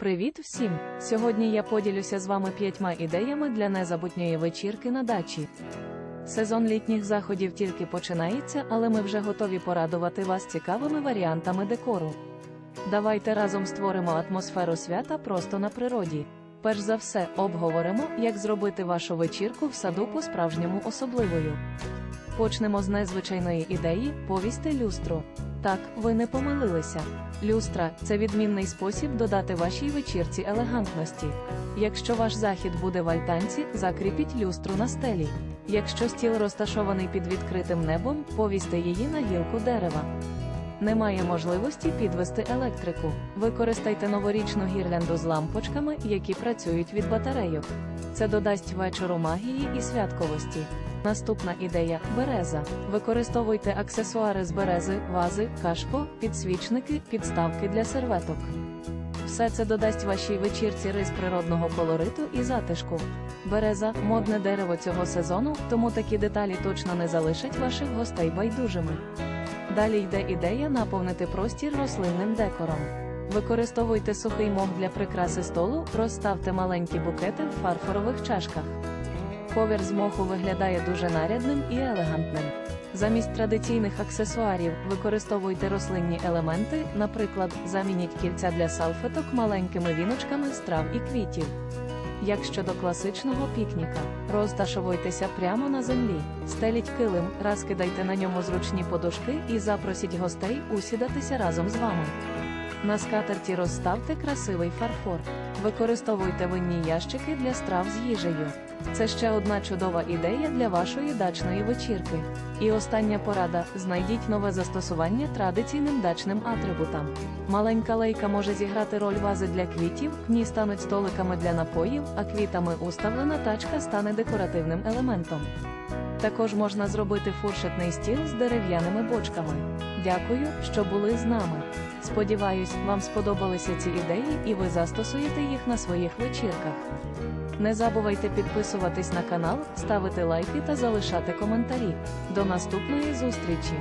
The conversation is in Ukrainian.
Привіт всім! Сьогодні я поділюся з вами п'ятьма ідеями для незабутньої вечірки на дачі. Сезон літніх заходів тільки починається, але ми вже готові порадувати вас цікавими варіантами декору. Давайте разом створимо атмосферу свята просто на природі. Перш за все, обговоримо, як зробити вашу вечірку в саду по-справжньому особливою. Почнемо з незвичайної ідеї повісти люстру. Так, ви не помилилися. Люстра це відмінний спосіб додати вашій вечірці елегантності. Якщо ваш захід буде в альтанці, закріпіть люстру на стелі. Якщо стіл розташований під відкритим небом, повісьте її на гілку дерева. Немає можливості підвести електрику. Використайте новорічну гірлянду з лампочками, які працюють від батарейок. Це додасть вечору магії і святковості. Наступна ідея береза. Використовуйте аксесуари з берези, вази, кашпо, підсвічники, підставки для серветок. Все це додасть вашій вечірці рис природного колориту і затишку. Береза модне дерево цього сезону, тому такі деталі точно не залишать ваших гостей байдужими. Далі йде ідея наповнити простір рослинним декором. Використовуйте сухий мох для прикраси столу, розставте маленькі букети в фарфорових чашках. Ковір з моху виглядає дуже нарядним і елегантним. Замість традиційних аксесуарів використовуйте рослинні елементи, наприклад, замініть кільця для салфеток маленькими віночками з трав і квітів. Як щодо класичного пікніка, розташовуйтеся прямо на землі, стеліть килим, розкидайте на ньому зручні подушки і запросіть гостей усідатися разом з вами. На скатерті розставте красивий фарфор. Використовуйте винні ящики для страв з їжею. Це ще одна чудова ідея для вашої дачної вечірки. І остання порада: знайдіть нове застосування традиційним дачним атрибутам. Маленька лейка може зіграти роль вази для квітів, пні стануть столиками для напоїв, а квітами уставлена тачка стане декоративним елементом. Також можна зробити фуршетний стіл з дерев'яними бочками. Дякую, що були з нами. Сподіваюсь, вам сподобалися ці ідеї і ви застосуєте їх на своїх вечірках. Не забувайте підписуватись на канал, ставити лайки та залишати коментарі. До наступної зустрічі!